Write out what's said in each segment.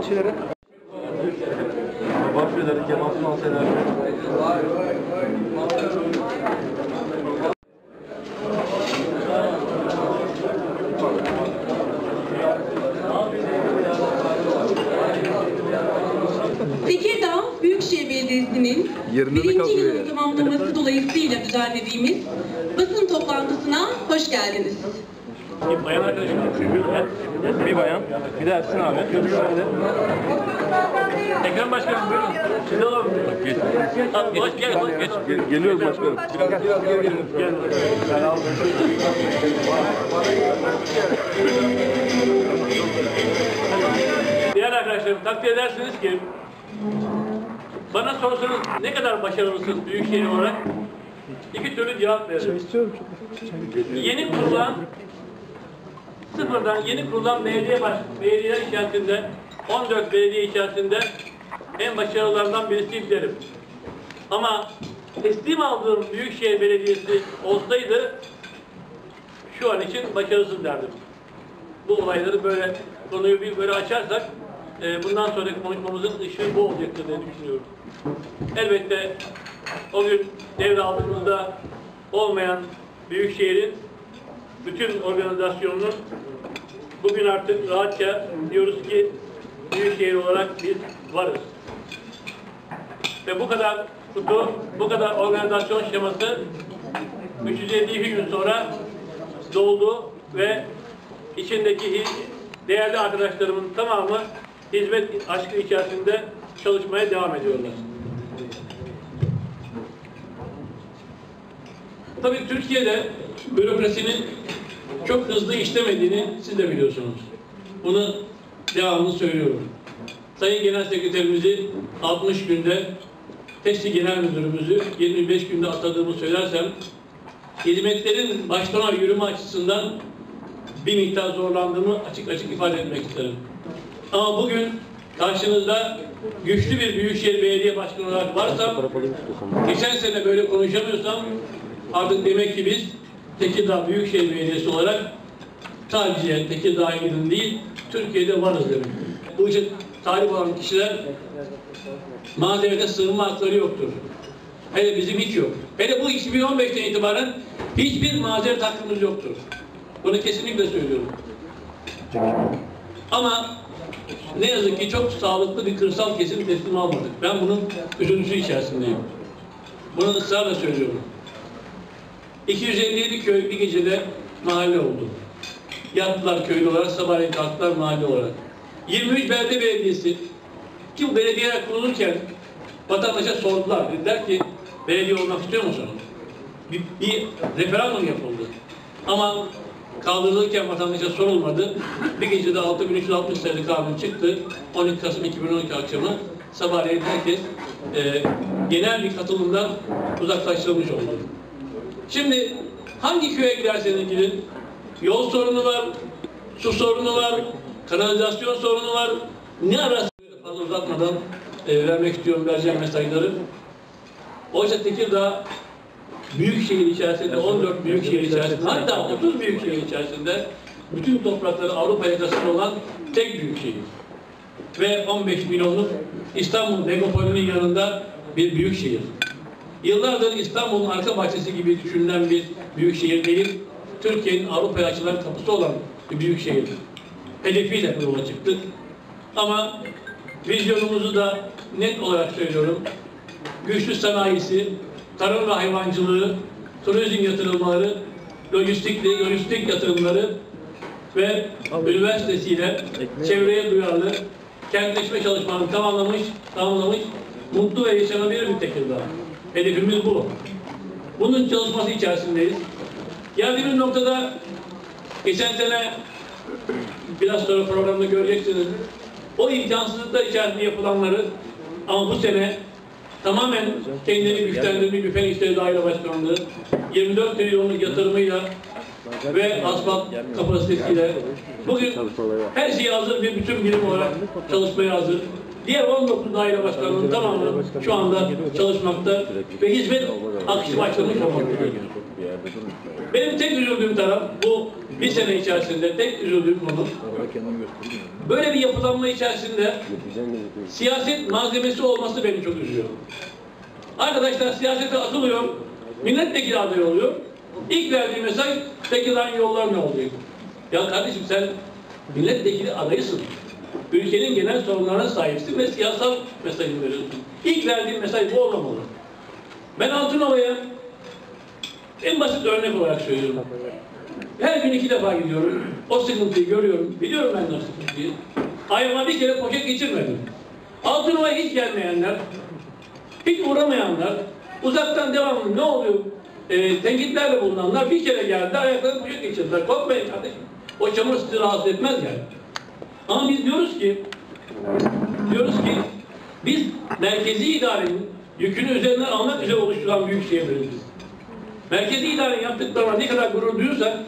Teşekkür ederim Kemal Sunal. Tekirdağ Büyükşehir Belediyesi'nin birinci kalıyor yılını tamamlaması dolayısıyla düzenlediğimiz basın toplantısına hoş geldiniz. Bir bayan arkadaşım. Bir bayan. Bir de Ersin abi. Ekrem Başkanım buyurun. Sizi alalım. Geç. Al, Geç, gel, geç. Gel- geliyoruz başkanım. Biraz, biraz geri gelin. Gel. Diğer arkadaşlarım takdir edersiniz ki bana sorsanız ne kadar başarılısınız Büyükşehir olarak iki türlü cevap veririm. Yeni kurulan sıfırdan yeni kurulan belediye baş, belediyeler içerisinde 14 belediye içerisinde en başarılılardan birisiyim derim. Ama teslim aldığım Büyükşehir Belediyesi olsaydı şu an için başarısız derdim. Bu olayları böyle konuyu bir böyle açarsak e, bundan sonraki konuşmamızın ışığı bu olacaktır diye düşünüyorum. Elbette o gün devraldığımızda olmayan Büyükşehir'in bütün organizasyonunun bugün artık rahatça diyoruz ki Büyükşehir olarak biz varız. Ve bu kadar kutu, bu kadar organizasyon şeması 352 gün sonra doldu ve içindeki değerli arkadaşlarımın tamamı hizmet aşkı içerisinde çalışmaya devam ediyorlar. Tabii Türkiye'de bürokrasinin çok hızlı işlemediğini siz de biliyorsunuz. Bunu devamlı söylüyorum. Sayın Genel Sekreterimizi 60 günde, Teşri Genel Müdürümüzü 25 günde atadığımı söylersem, hizmetlerin baştan yürüme açısından bir miktar zorlandığımı açık açık ifade etmek isterim. Ama bugün karşınızda güçlü bir Büyükşehir Belediye Başkanı olarak varsam, geçen sene böyle konuşamıyorsam artık demek ki biz Tekirdağ Büyükşehir Belediyesi olarak sadece Tekirdağ'a gidin değil, Türkiye'de varız demek. Bu işe talip olan kişiler mazerete sığınma hakları yoktur. Hele bizim hiç yok. Hele bu 2015'ten itibaren hiçbir mazeret hakkımız yoktur. Bunu kesinlikle söylüyorum. Ama ne yazık ki çok sağlıklı bir kırsal kesim teslim almadık. Ben bunun üzüntüsü içerisindeyim. Bunu ısrarla söylüyorum. 257 köy bir gecede mahalle oldu. Yattılar köylü olarak, sabahleyin kalktılar mahalle olarak. 23 belde belediyesi ki bu belediyeler kurulurken vatandaşa sordular. Dediler ki belediye olmak istiyor musun? Bir, bir referandum yapıldı. Ama kaldırılırken vatandaşa sorulmadı. Bir gecede 6360 sayılı kanun çıktı. 12 Kasım 2012 akşamı sabahleyin herkes e, genel bir katılımdan uzaklaştırılmış oldu. Şimdi hangi köye giderseniz gidin yol sorunu var, su sorunu var, kanalizasyon sorunu var. Ne arası fazla uzatmadan e, vermek istiyorum vereceğim mesajları. Oysa Tekirdağ büyük şehir içerisinde 14 büyük şehir içerisinde hatta 30 büyük şehir içerisinde bütün toprakları Avrupa yakasında olan tek büyük şehir. Ve 15 milyonluk İstanbul megapolünün yanında bir büyük şehir. Yıllardır İstanbul'un arka bahçesi gibi düşünülen bir büyük şehir değil, Türkiye'nin Avrupa'ya açılan kapısı olan bir büyük şehir. Hedefiyle bu yola çıktık. Ama vizyonumuzu da net olarak söylüyorum. Güçlü sanayisi, tarım ve hayvancılığı, turizm yatırımları, lojistik, lojistik yatırımları ve üniversitesiyle çevreye duyarlı kentleşme çalışmalarını tamamlamış, tamamlamış, mutlu ve yaşanabilir bir Tekirdağ. Hedefimiz bu. Bunun çalışması içerisindeyiz. Geldiğimiz noktada geçen sene biraz sonra programda göreceksiniz. O imkansızlıklar içerisinde yapılanları ama bu sene tamamen kendini güçlendirmiş bir fen işleri daire başkanlığı 24 trilyonluk yatırımıyla ve asfalt kapasitesiyle bugün her şey hazır bir bütün birim olarak çalışmaya hazır. Diğer 19 daire başkanlığının tamamı şu anda çalışmakta ve hizmet akışı başlamış olmaktadır. Benim tek üzüldüğüm taraf bu bir sene içerisinde tek üzüldüğüm konu böyle bir yapılanma içerisinde siyaset malzemesi olması beni çok üzüyor. Arkadaşlar siyasete atılıyor, milletvekili adayı oluyor. İlk verdiği mesaj Tekirdağ yollar ne olacak? Ya kardeşim sen milletvekili adayısın. Ülkenin genel sorunlarına sahipsin ve siyasal mesajını veriyorsun. İlk verdiğin mesaj bu olmamalı. Ben Altınova'ya en basit örnek olarak söylüyorum. Her gün iki defa gidiyorum. O sıkıntıyı görüyorum. Biliyorum ben o sıkıntıyı. Ayıma bir kere poşet geçirmedim. Altınova'ya hiç gelmeyenler, hiç uğramayanlar, uzaktan devamlı ne oluyor? E, tenkitlerle bulunanlar bir kere geldi, ayaklarını poşet geçirdiler. Korkmayın kardeşim. O çamur sizi rahatsız etmez yani. Ama biz diyoruz ki, diyoruz ki biz merkezi idarenin yükünü üzerinden almak üzere oluşturulan büyük şehirleriz. Merkezi idarenin yaptıklarına ne kadar gurur duyuyorsak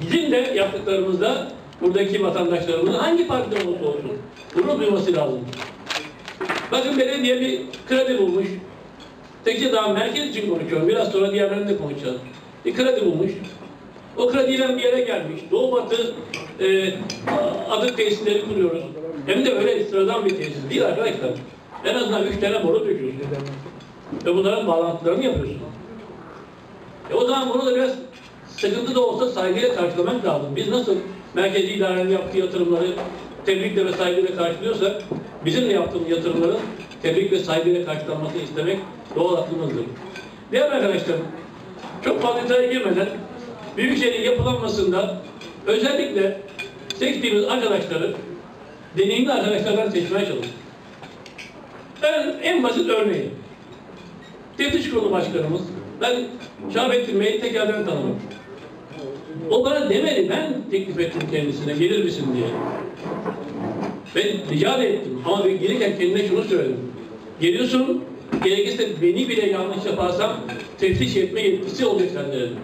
bizim de yaptıklarımızda buradaki vatandaşlarımızın hangi partiden olursa olsun gurur duyması lazım. Bakın belediye bir kredi bulmuş. Tekirdağ merkez için konuşuyorum. Biraz sonra diğerlerini de konuşacağız. Bir kredi bulmuş. O krediyle bir yere gelmiş. Doğu Batı e, adı tesisleri kuruyoruz. Hem de öyle sıradan bir tesis değil arkadaşlar. En azından üç tane boru döküyorsun. Ve bunların bağlantılarını yapıyorsun. E o zaman bunu da biraz sıkıntı da olsa saygıyla karşılamak lazım. Biz nasıl merkezi idarenin yaptığı yatırımları tebrikle ve saygıyla karşılıyorsak bizim de yaptığımız yatırımların tebrik ve saygıyla karşılanmasını istemek doğal hakkımızdır. Diğer arkadaşlar çok fazla detaya girmeden Büyükşehir'in yapılanmasında özellikle seçtiğimiz arkadaşları deneyimli arkadaşlardan seçmeye çalıştık. En, en basit örneği. Teftiş Kurulu Başkanımız, ben Şahbettin Bey'i tekrardan tanımam. O bana demedi, ben teklif ettim kendisine, gelir misin diye. Ben rica ettim ama ben gelirken kendine şunu söyledim. Geliyorsun, gerekirse beni bile yanlış yaparsam teftiş etme yetkisi olacak sende dedim.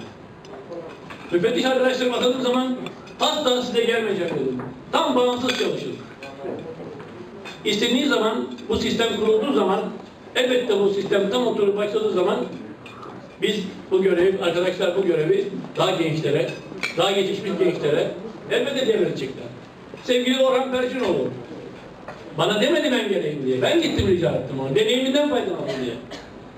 Müfettiş arkadaşlarım atadığım zaman asla size gelmeyeceğim dedim. Tam bağımsız çalışın. İstediği zaman, bu sistem kurulduğu zaman, elbette bu sistem tam oturup başladığı zaman biz bu görevi, arkadaşlar bu görevi daha gençlere, daha yetişmiş gençlere elbette devredecekler. Sevgili Orhan Perçinoğlu, bana demedi ben geleyim diye. Ben gittim rica ettim ona. Deneyiminden faydalandım diye.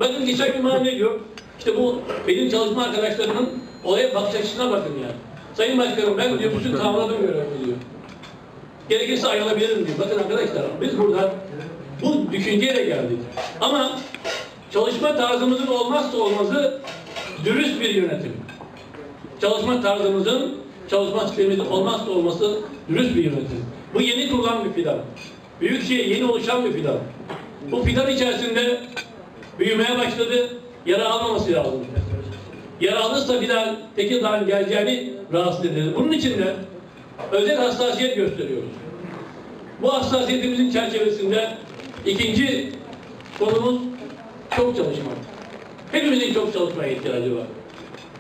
Bakın geçen gün bana ne diyor? İşte bu benim çalışma arkadaşlarımın olaya bakış açısına bakın ya. Sayın Başkanım ben diyor bütün tamamladım görevimi diyor. Gerekirse ayrılabilirim diyor. Bakın arkadaşlar biz burada bu düşünceyle geldik. Ama çalışma tarzımızın olmazsa olmazı dürüst bir yönetim. Çalışma tarzımızın, çalışma sistemimizin olmazsa olması dürüst bir yönetim. Bu yeni kurulan bir fidan. Büyükşehir yeni oluşan bir fidan. Bu fidan içerisinde büyümeye başladı, yara almaması lazım. Yara alırsa bir daha Tekirdağ'ın geleceğini rahatsız edilir. Bunun için de özel hassasiyet gösteriyoruz. Bu hassasiyetimizin çerçevesinde ikinci konumuz çok çalışmak. Hepimizin çok çalışmaya ihtiyacı var.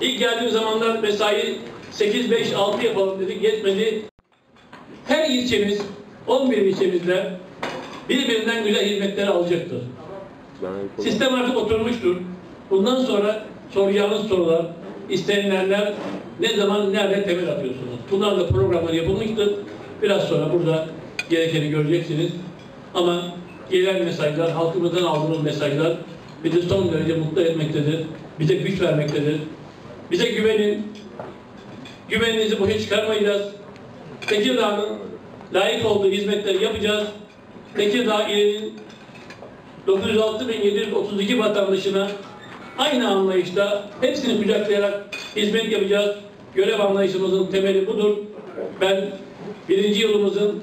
İlk geldiğim zamanlar mesai 8-5-6 yapalım dedik, yetmedi. Her ilçemiz, 11 ilçemizde birbirinden güzel hizmetleri alacaktır. Sistem artık oturmuştur. Bundan sonra soracağınız sorular, istenilenler ne zaman, nerede temel atıyorsunuz? Bunlar da programlar yapılmıştır. Biraz sonra burada gerekeni göreceksiniz. Ama gelen mesajlar, halkımızdan aldığımız mesajlar bizi son derece mutlu etmektedir. Bize güç vermektedir. Bize güvenin. Güveninizi boşa çıkarmayacağız. Tekirdağ'ın layık olduğu hizmetleri yapacağız. Tekirdağ ilinin 906.732 vatandaşına aynı anlayışta hepsini kucaklayarak hizmet yapacağız. Görev anlayışımızın temeli budur. Ben birinci yılımızın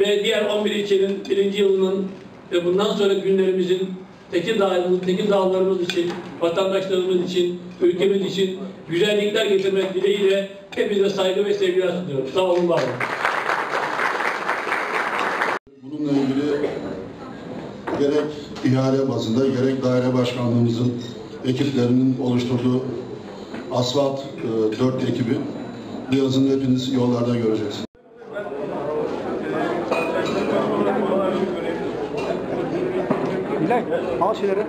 ve diğer 11 ilçenin birinci yılının ve bundan sonra günlerimizin Tekirdağ'ımız, Tekirdağlarımız için, vatandaşlarımız için, ülkemiz için güzellikler getirmek dileğiyle hepinize saygı ve sevgiler sunuyorum. Sağ olun, var olun. Bununla ilgili gerek ihale bazında gerek daire başkanlığımızın ekiplerinin oluşturduğu asfalt e, 4 ekibi bu yazın hepiniz yollarda göreceksiniz. Bilal, al şeyleri.